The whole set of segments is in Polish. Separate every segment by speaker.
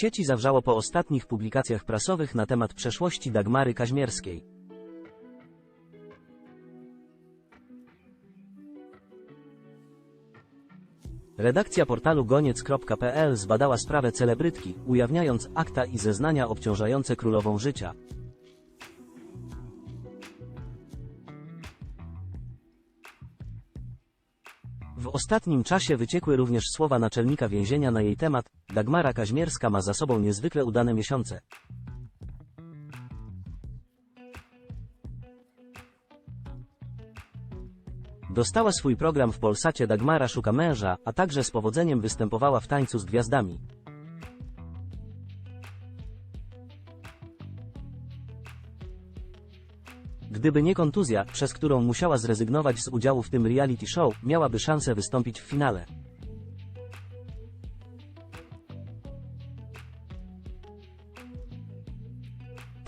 Speaker 1: sieci zawrzało po ostatnich publikacjach prasowych na temat przeszłości Dagmary Kaźmierskiej. Redakcja portalu goniec.pl zbadała sprawę celebrytki, ujawniając akta i zeznania obciążające królową życia. W ostatnim czasie wyciekły również słowa naczelnika więzienia na jej temat. Dagmara Kaźmierska ma za sobą niezwykle udane miesiące. Dostała swój program w Polsacie Dagmara szuka męża, a także z powodzeniem występowała w tańcu z gwiazdami. Gdyby nie kontuzja, przez którą musiała zrezygnować z udziału w tym reality show, miałaby szansę wystąpić w finale.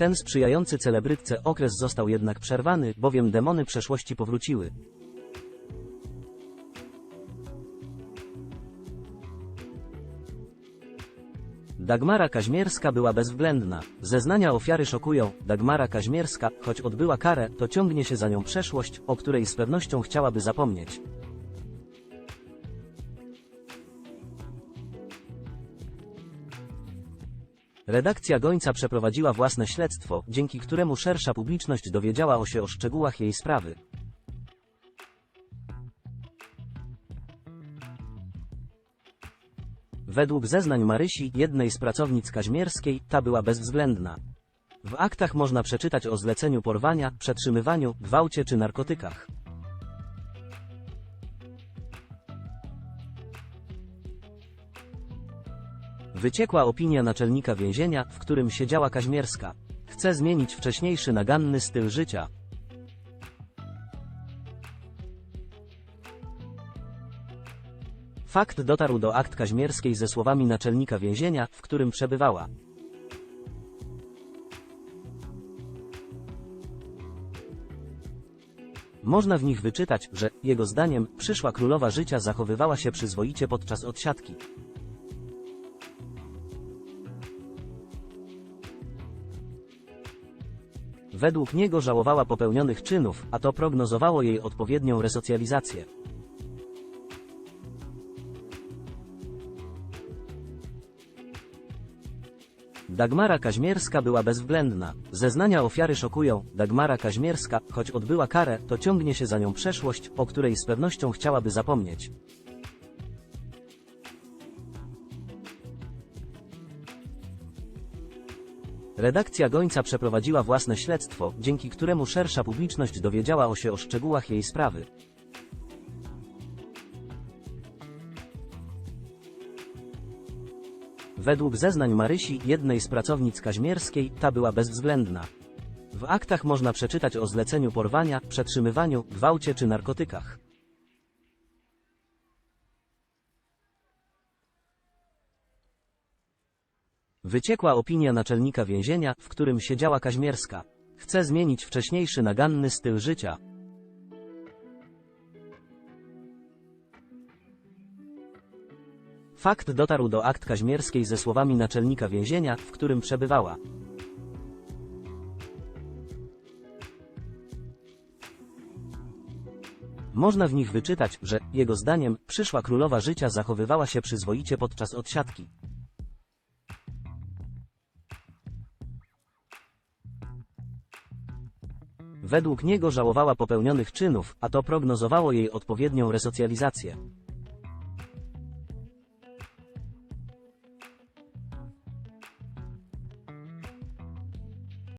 Speaker 1: Ten sprzyjający celebrytce okres został jednak przerwany, bowiem demony przeszłości powróciły. Dagmara Kaźmierska była bezwzględna. Zeznania ofiary szokują. Dagmara Kaźmierska, choć odbyła karę, to ciągnie się za nią przeszłość, o której z pewnością chciałaby zapomnieć. Redakcja Gońca przeprowadziła własne śledztwo, dzięki któremu szersza publiczność dowiedziała się o szczegółach jej sprawy. Według zeznań Marysi, jednej z pracownic Kaźmierskiej, ta była bezwzględna. W aktach można przeczytać o zleceniu porwania, przetrzymywaniu, gwałcie czy narkotykach. Wyciekła opinia naczelnika więzienia, w którym siedziała Kaźmierska. Chce zmienić wcześniejszy naganny styl życia. Fakt dotarł do akt Kaźmierskiej ze słowami naczelnika więzienia, w którym przebywała. Można w nich wyczytać, że, jego zdaniem, przyszła królowa życia zachowywała się przyzwoicie podczas odsiadki. Według niego żałowała popełnionych czynów, a to prognozowało jej odpowiednią resocjalizację. Dagmara Kaźmierska była bezwzględna. Zeznania ofiary szokują. Dagmara Kaźmierska, choć odbyła karę, to ciągnie się za nią przeszłość, o której z pewnością chciałaby zapomnieć. Redakcja Gońca przeprowadziła własne śledztwo, dzięki któremu szersza publiczność dowiedziała się o szczegółach jej sprawy. Według zeznań Marysi, jednej z pracownic Kaźmierskiej, ta była bezwzględna. W aktach można przeczytać o zleceniu porwania, przetrzymywaniu, gwałcie czy narkotykach. Wyciekła opinia naczelnika więzienia, w którym siedziała Kaźmierska. Chce zmienić wcześniejszy naganny styl życia. Fakt dotarł do akt Kaźmierskiej ze słowami naczelnika więzienia, w którym przebywała. Można w nich wyczytać, że, jego zdaniem, przyszła królowa życia zachowywała się przyzwoicie podczas odsiadki. Według niego żałowała popełnionych czynów, a to prognozowało jej odpowiednią resocjalizację.